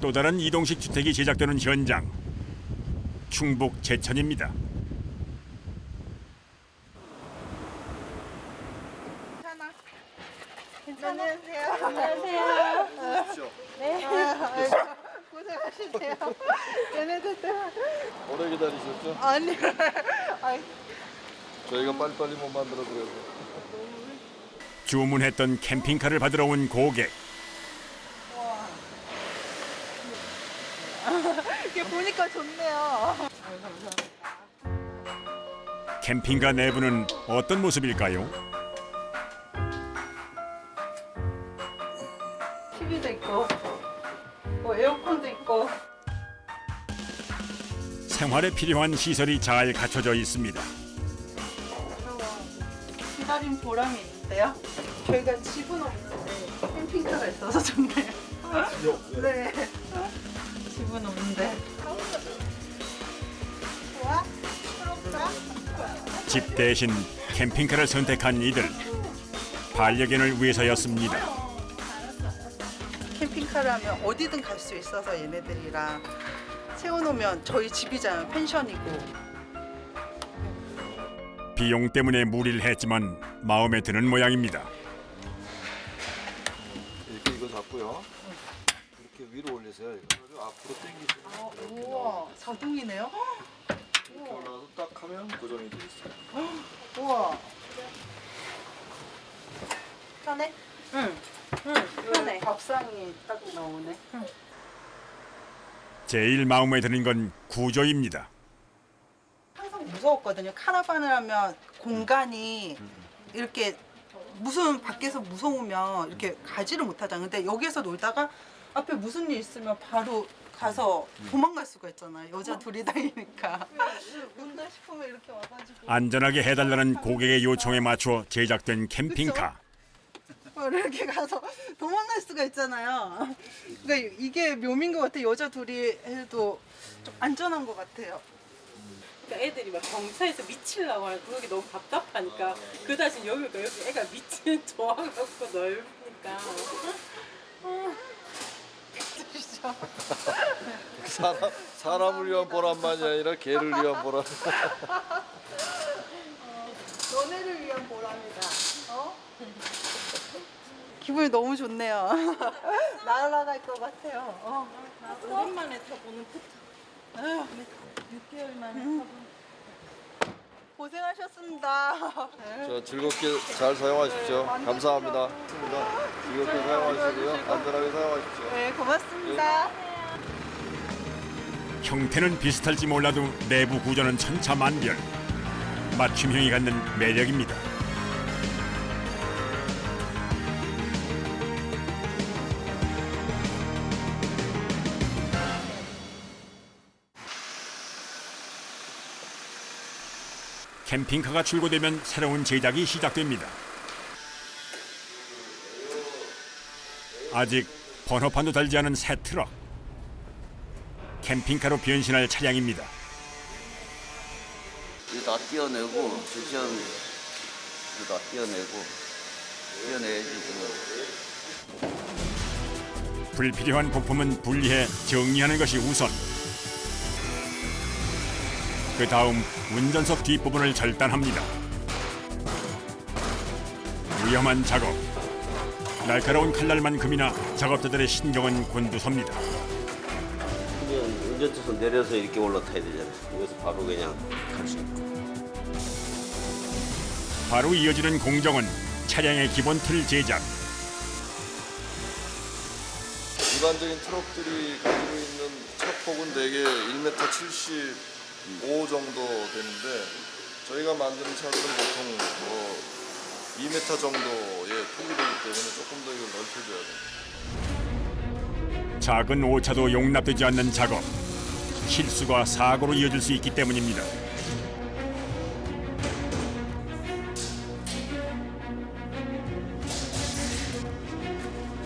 또 다른 이동식 주택이 제작되는 현장. 충북 제천입니다. 괜찮아. 안녕하세요. 안녕하세요. 네. 고생하시네요. 얘네들 때문에. 오래 기다리셨죠? 아니. 아이, 저희가 빨리빨리 못 만들어 드려서 주문했던 캠핑카를 받으러 온 고객. 이게 보니까 좋네요. 캠핑카 내부는 어떤 모습일까요? TV도 있고, 뭐 에어컨도 있고. 생활에 필요한 시설이 잘 갖춰져 있습니다. 기다린 보람이 있는데요. 저희가 집은 없는데 캠핑카가 있어서 좋네요. 네. 부럽다? 집 대신 캠핑카를 선택한 이들. 반려견을 위해서였습니다. 캠핑카를 하면 어디든 갈 수 있어서 얘네들이랑 세워놓으면 저희 집이잖아요. 펜션이고. 비용 때문에 무리를 했지만 마음에 드는 모양입니다. 이렇게 이거 잡고요 이렇게 위로 올리세요 이거 앞으로 당기시면 아, 우와, 자동이네요. 이렇게 올라가서 딱 하면 고정이 돼 있어요 우와. 편해? 응. 응, 편해. 밥상이 딱 나오네. 제일 마음에 드는 건 구조입니다. 항상 무서웠거든요. 카라반을 하면 공간이 이렇게 무슨 밖에서 무서우면 이렇게 가지를 못하잖아요. 근데 여기서 놀다가 앞에 무슨 일 있으면 바로 가서 도망갈 수가 있잖아요. 여자 둘이 다니니까. 운다 싶으면 이렇게 와가지고 안전하게 해달라는 고객의 요청에 맞춰 제작된 캠핑카. 이렇게 가서 도망갈 수가 있잖아요. 그러니까 이게 묘미인 것 같아요. 여자 둘이 해도 좀 안전한 것 같아요. 그러니까 애들이 막 경사에서 미치려고 하고 그게 너무 답답하니까 그 대신 여기가 여기 애가 미치는 좋아갖고 넓으니까 진짜. 사람, 사람을 위한 보람만이 아니라 개를 위한 보람 너네를 위한 보람이다. 어? 기분이 너무 좋네요. 날아갈 것 같아요. 어. 오랜만에 타보는 포트 아유, 6개월 만에 음. 고생하셨습니다. 저 즐겁게 잘 사용하십시오 감사합니다 즐겁게 사용하시고요 안전하게 사용하십시오 네, 고맙습니다. 형태는 비슷할지 몰라도 내부 구조는 천차만별. 맞춤형이 갖는 매력입니다. 캠핑카가 출고되면 새로운 제작이 시작됩니다. 아직 번호판도 달지 않은 새 트럭. 캠핑카로 변신할 차량입니다. 이거 다 띄어내고 주시원 이거 다 띄어내고 띄어내야지 그거 불필요한 부품은 분리해 정리하는 것이 우선. 그 다음 운전석 뒷부분을 절단합니다. 위험한 작업. 날카로운 칼날만큼이나 작업자들의 신경은 곤두섭니다. 그냥 운전대에서 내려서 이렇게 올라타야 되잖아 여기서 바로 그냥 갈 수 있고 바로 이어지는 공정은 차량의 기본 틀 제작. 일반적인 트럭들이 가지고 있는 차 폭은 대개 1m 75 정도 되는데 저희가 만드는 차들은 보통 뭐 2m 정도의 폭이 되기 때문에 조금 더 이걸 넓혀줘야 돼요. 작은 오차도 용납되지 않는 작업. 실수가 사고로 이어질 수 있기 때문입니다.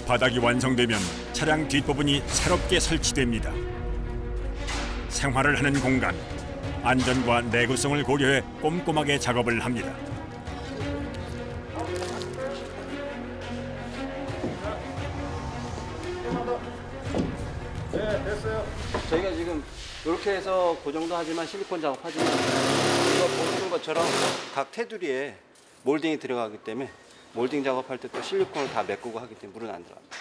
바닥이 완성되면 차량 뒷부분이 새롭게 설치됩니다. 생활을 하는 공간, 안전과 내구성을 고려해 꼼꼼하게 작업을 합니다. 저희가 지금 이렇게 해서 고정도 하지만 실리콘 작업하지만 이거 보시는 것처럼 각 테두리에 몰딩이 들어가기 때문에 몰딩 작업할 때 또 실리콘을 다 메꾸고 하기 때문에 물은 안 들어갑니다.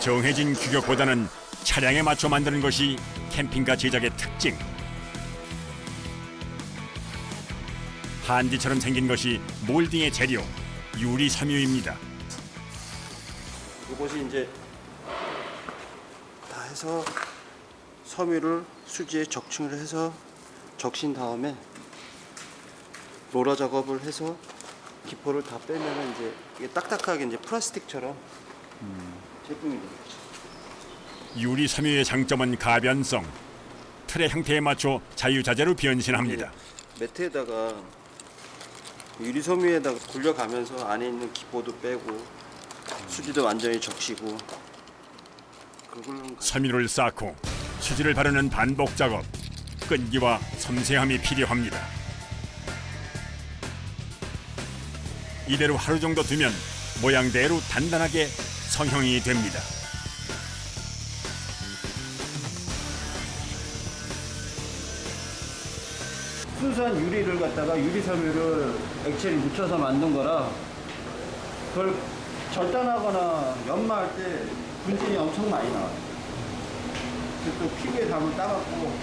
정해진 규격보다는 차량에 맞춰 만드는 것이 캠핑카 제작의 특징. 한지처럼 생긴 것이 몰딩의 재료 유리 섬유입니다. 이것이 이제 다 해서 섬유를 수지에 적층을 해서 적신 다음에 롤러 작업을 해서 기포를 다 빼면 이제 이게 딱딱하게 이제 플라스틱처럼 제품이 되겠죠. 유리 섬유의 장점은 가변성. 틀의 형태에 맞춰 자유자재로 변신합니다. 매트에다가 유리 섬유에다가 굴려가면서 안에 있는 기포도 빼고 수지도 완전히 적시고 그걸로 섬유를 쌓고 수지를 바르는 반복 작업. 끈기와 섬세함이 필요합니다. 이대로 하루 정도 두면 모양대로 단단하게 성형이 됩니다. 순수한 유리를 갖다가 유리 섬유를 액체를 묻혀서 만든 거라 그걸 절단하거나 연마할 때 분진이 엄청 많이 나와요. 그래서 또 피부에 담을 따갖고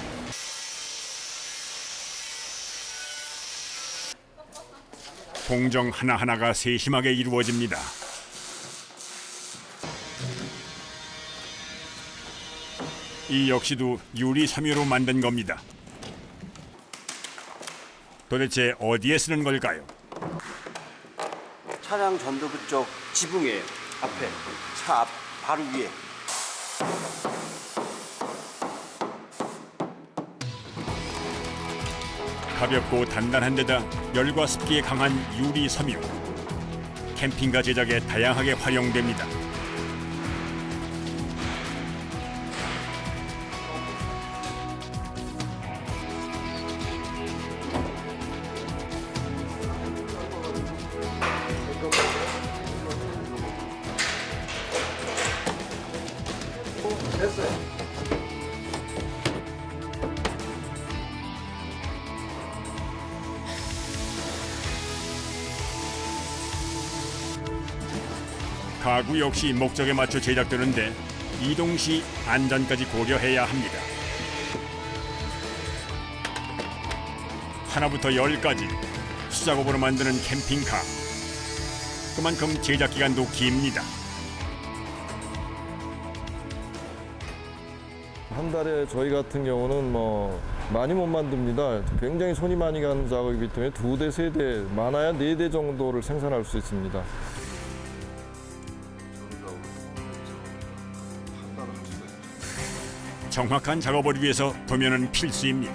공정 하나하나가 세심하게 이루어집니다. 이 역시도 유리 섬유로 만든 겁니다. 도대체 어디에 쓰는 걸까요? 차량 전도부 쪽 지붕이에요. 앞에 차 앞 바로 위에. 가볍고 단단한 데다 열과 습기에 강한 유리 섬유. 캠핑카 제작에 다양하게 활용됩니다. 가구 역시 목적에 맞춰 제작되는데 이동 시 안전까지 고려해야 합니다. 하나부터 열까지 수작업으로 만드는 캠핑카. 그만큼 제작 기간도 깁니다. 한 달에 저희 같은 경우는 뭐 많이 못 만듭니다. 굉장히 손이 많이 가는 작업이기 때문에 두 대, 세 대, 많아야 네 대 정도를 생산할 수 있습니다. 정확한 작업을 위해서 도면은 필수입니다.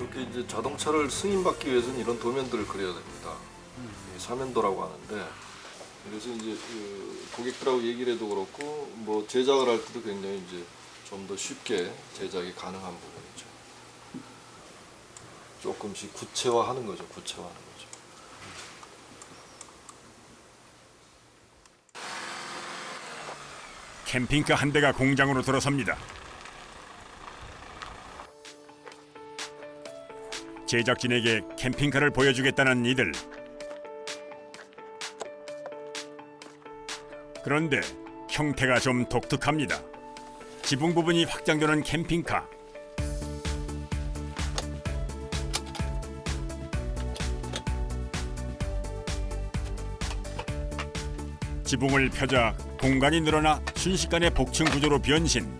이렇게 이제 자동차를 승인받기 위해서는 이런 도면들을 그려야 됩니다. 이 사면도라고 하는데 그래서 이제 그 고객들하고 얘기를 해도 그렇고 뭐 제작을 할 때도 굉장히 이제 좀 더 쉽게 제작이 가능한 부분이죠. 조금씩 구체화하는 거죠. 구체화하는 거죠. 캠핑카 한 대가 공장으로 들어섭니다. 제작진에게 캠핑카를 보여주겠다는 이들. 그런데 형태가 좀 독특합니다. 지붕 부분이 확장되는 캠핑카. 지붕을 펴자 공간이 늘어나 순식간에 복층 구조로 변신.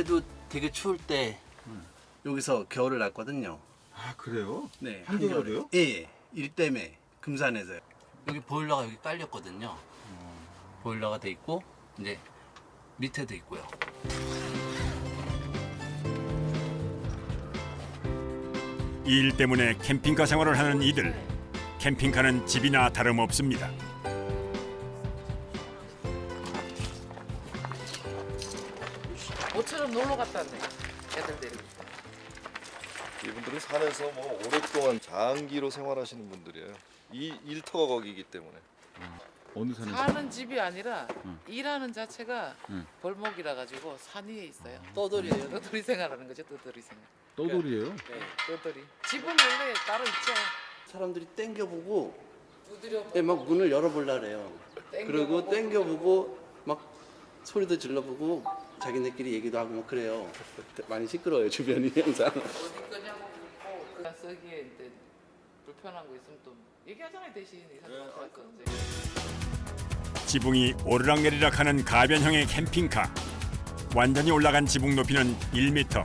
올해도 되게 추울 때 음, 여기서 겨울을 났거든요. 아 그래요? 네. 한겨울에요? 예, 예. 일 때문에 금산에서요. 여기 보일러가 여기 깔렸거든요. 음. 보일러가 돼 있고 이제 밑에도 있고요. 이 일 때문에 캠핑카 생활을 하는 이들 캠핑카는 집이나 다름없습니다. 모처럼 놀러 갔다 왔네. 애들 데리고. 이분들은 산에서 뭐 오랫동안 장기로 생활하시는 분들이에요. 이 일터가 거기이기 때문에. 어느 산에서? 사는 집이 아니라 일하는 자체가 벌목이라 가지고 산 위에 있어요. 떠돌이에요. 떠돌이 생활하는 거죠. 떠돌이 생활. 떠돌이에요? 네, 떠돌이. 집은 원래 따로 있죠. 사람들이 땡겨보고 두드려 예, 막 문을 열어보려 그래요. 그리고 땡겨보고 막 소리도 질러보고 자기네끼리 얘기도 하고 막 그래요. 많이 시끄러워요 주변이 항상. 어디 쓰기에 이제 불편한 거 있으면 또 얘기하잖아요 대신 이 사람한테 할 건데. 지붕이 오르락내리락 하는 가변형의 캠핑카. 완전히 올라간 지붕 높이는 1m.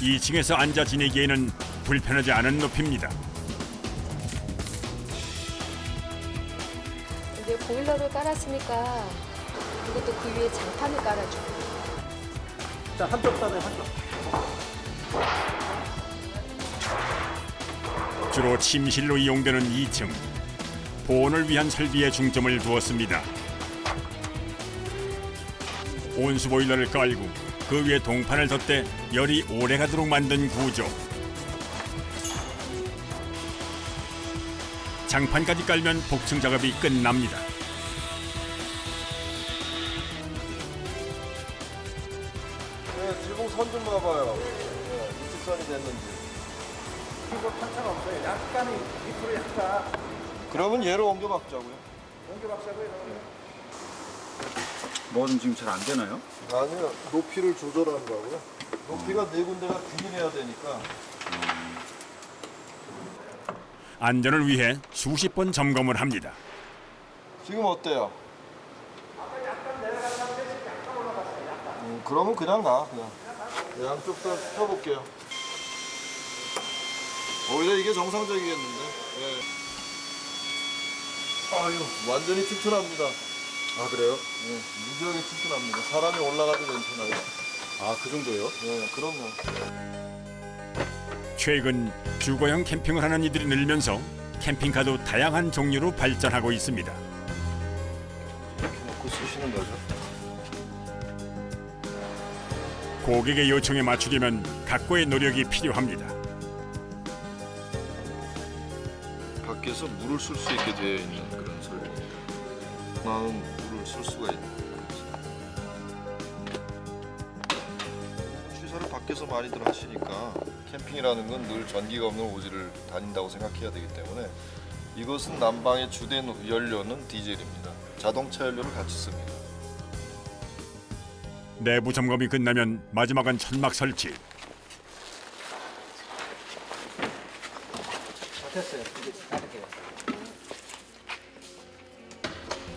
2층에서 앉아 지내기에는 불편하지 않은 높이입니다. 이제 보일러를 깔았으니까 이것도 그 위에 장판을 깔아줘. 주로 침실로 이용되는 2층. 보온을 위한 설비에 중점을 두었습니다. 온수 보일러를 깔고 그 위에 동판을 덧대 열이 오래 가도록 만든 구조. 장판까지 깔면 복층 작업이 끝납니다. 네, 지붕 선 좀 봐봐요. 네, 이직선이 됐는지. 이거 판차가 없어요. 약간의 밑으로 약간. 그러면 얘를 옮겨 박자고요. 뭐가 좀 지금 잘 안 되나요? 아니요, 높이를 조절하는 거고요. 높이가 네 군데가 균일해야 되니까. 안전을 위해 수십 번 점검을 합니다. 지금 어때요? 음, 그러면 그냥 가 그냥 네, 양쪽 다 펴볼게요 오히려 이게 정상적이겠는데 예. 아유 완전히 튼튼합니다 아 그래요? 예, 무지하게 튼튼합니다 사람이 올라가도 괜찮아요 아 그 정도요? 예, 그럼요 최근 주거형 캠핑을 하는 이들이 늘면서 캠핑카도 다양한 종류로 발전하고 있습니다. 이렇게 놓고 쓰시는 거죠 고객의 요청에 맞추려면 각고의 노력이 필요합니다. 밖에서 물을 쓸 수 있게 되어 있는 그런 설비입니다 나는 물을 쓸 수가 있는 취사를 밖에서 많이들 하시니까 캠핑이라는 건 늘 전기가 없는 오지를 다닌다고 생각해야 되기 때문에 이것은 난방의 주된 연료는 디젤입니다. 자동차 연료를 같이 씁니다. 내부 점검이 끝나면 마지막은 천막 설치.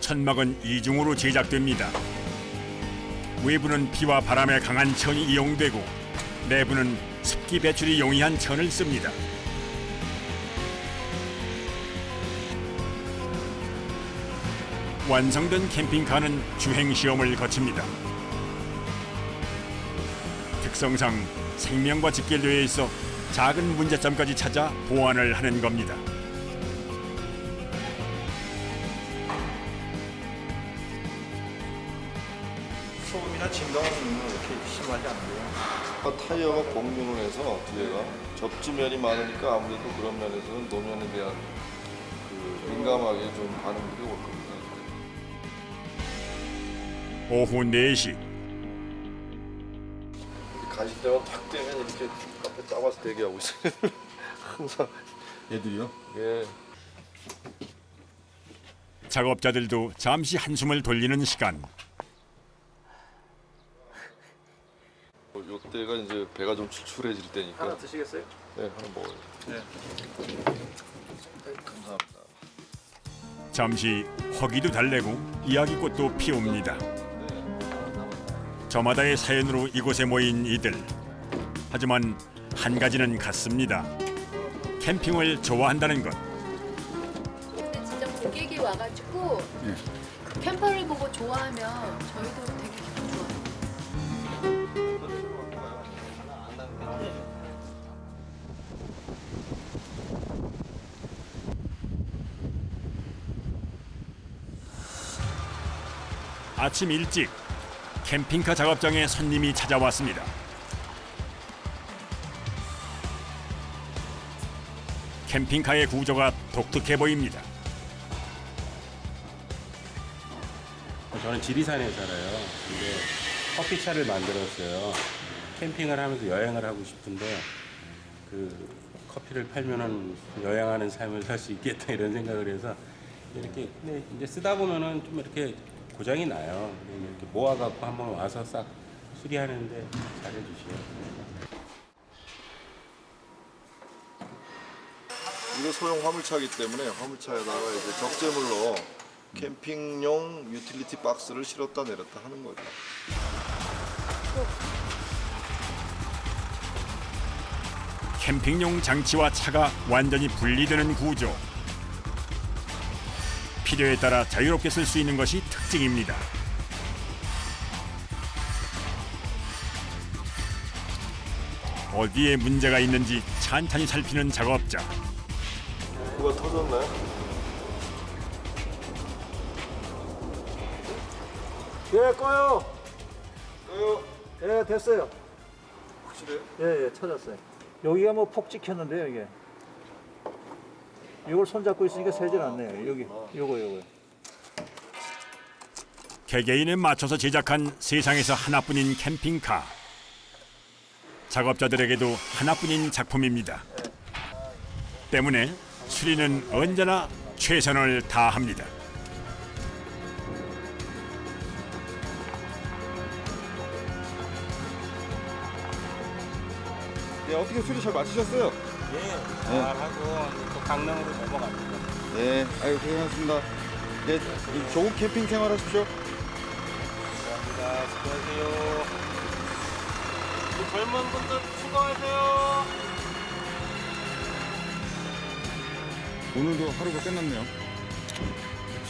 천막은 이중으로 제작됩니다. 외부는 비와 바람에 강한 천이 이용되고 내부는 습기 배출이 용이한 천을 씁니다. 완성된 캠핑카는 주행 시험을 거칩니다. 특성상 생명과 직결되어 있어 작은 문제점까지 찾아 보완을 하는 겁니다. 소음이나 진동은 이렇게 심하지 않고요. 아, 타이어가 공륜을 해서 뒤에가 접지면이 많으니까 아무래도 그런 면에서는 노면에 대한 그 민감하게 좀 반응들이 올 겁니다. 오후 4시 가실 때만 탁 떼면 이렇게 앞에 잡아서 대기하고 있어요. 항상 얘들이요? 예. 작업자들도 잠시 한숨을 돌리는 시간. 요때가 이제 배가 좀 출출해질 때니까. 하나 드시겠어요? 네, 하나 먹어요. 네. 감사합니다. 잠시 허기도 달래고 이야기꽃도 피웁니다. 저마다의 사연으로 이곳에 모인 이들. 하지만 한 가지는 같습니다. 캠핑을 좋아한다는 것. 근데 진짜 고객이 와가지고 그 캠퍼를 보고 좋아하면 저희도 되게 아침 일찍 캠핑카 작업장에 손님이 찾아왔습니다. 캠핑카의 구조가 독특해 보입니다. 저는 지리산에 살아요. 근데 커피차를 만들었어요. 캠핑을 하면서 여행을 하고 싶은데 그 커피를 팔면은 여행하는 삶을 살 수 있겠다 이런 생각을 해서 이렇게 근데 이제 쓰다 보면은 좀 이렇게 고장이 나요. 이렇게 모아갖고 한번 와서 싹 수리하는데 잘해주시요. 이거 소형 화물차이기 때문에 화물차에다가 이제 적재물로 캠핑용 유틸리티 박스를 실었다 내렸다 하는 거죠. 캠핑용 장치와 차가 완전히 분리되는 구조. 필요에 따라 자유롭게 쓸 수 있는 것이 특징입니다. 어디에 문제가 있는지 찬찬히 살피는 작업자. 뭐가 터졌나요? 예, 꺼요. 꺼요. 예, 됐어요. 확실해요? 예, 예, 찾았어요. 여기가 뭐 폭 찍혔는데요, 이게. 이걸 손잡고 있으니까 세질 않네요. 여기, 요거, 요거. 개개인에 맞춰서 제작한 세상에서 하나뿐인 캠핑카. 작업자들에게도 하나뿐인 작품입니다. 때문에 수리는 언제나 최선을 다합니다. 예, 어떻게 수리 잘 마치셨어요? 예, 잘하고 또 강릉으로 넘어갑니다. 네, 아유, 고생하셨습니다. 네, 이 좋은 캠핑 생활 하십시오. 감사합니다. 수고하세요. 우리 젊은 분들 수고하세요. 오늘도 하루가 끝났네요.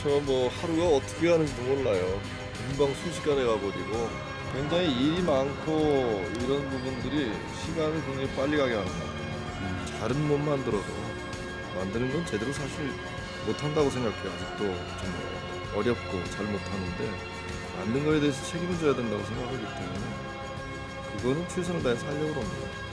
저 뭐 하루가 어떻게 가는지도 몰라요. 금방 순식간에 가버리고 굉장히 일이 많고 이런 부분들이 시간을 굉장히 빨리 가게 하는 것 같아요. 음, 잘은 못 만들어도 만드는 건 제대로 사실 못한다고 생각해요. 아직도 좀 어렵고 잘 못하는데 만든 거에 대해서 책임을 져야 된다고 생각하기 때문에 그거는 최선을 다해서 하려고 합니다.